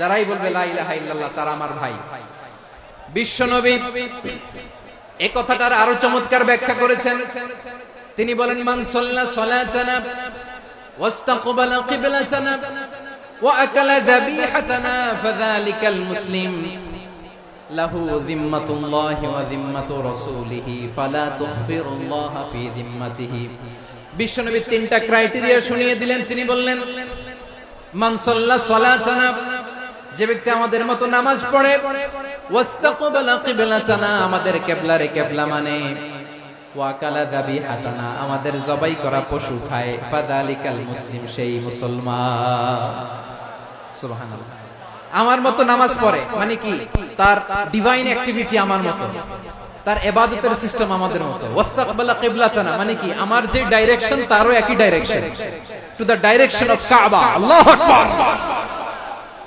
যারাই বলবে লা ইল্লাল্লাহ, তারা আমার ভাই। বিশ্বনবী এ কথাটার আরও চমৎকার ব্যাখ্যা করেছেন। তিনি বলেন বিশ্বনবী তিনটা ক্রাইটেরিয়া শুনিয়ে দিলেন। তিনি বললেন, মান সাল্লা সালাতানা যে ব্যক্তি আমাদের মতো নামাজ পড়ে আমাদের কিবলারে কিবলা মানে আমাদের জবাই করা পশু খায়, ফাদালিকাল মুসলিম সেই মুসলমান। আমার মতো নামাজ পড়ে মানে কি? তার ডিভাইন অ্যাক্টিভিটি আমার মতো। তার এবাদতের সিস্টেম আমাদের মতো। ওয়াস্তাকবালা কিবলাতানা মানে কি? আমার যে ডাইরেকশন তারও একই direction to the direction of Kaaba আল্লাহু আকবার।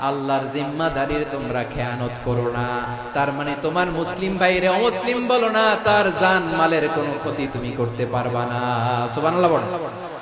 আল্লাহর জিম্মাদারির তোমরা খেয়ানত করো না। তার মানে তোমার মুসলিম ভাইরে অমুসলিম বলো না, তার জান মালের কোনো ক্ষতি তুমি করতে পারবা না। বলো।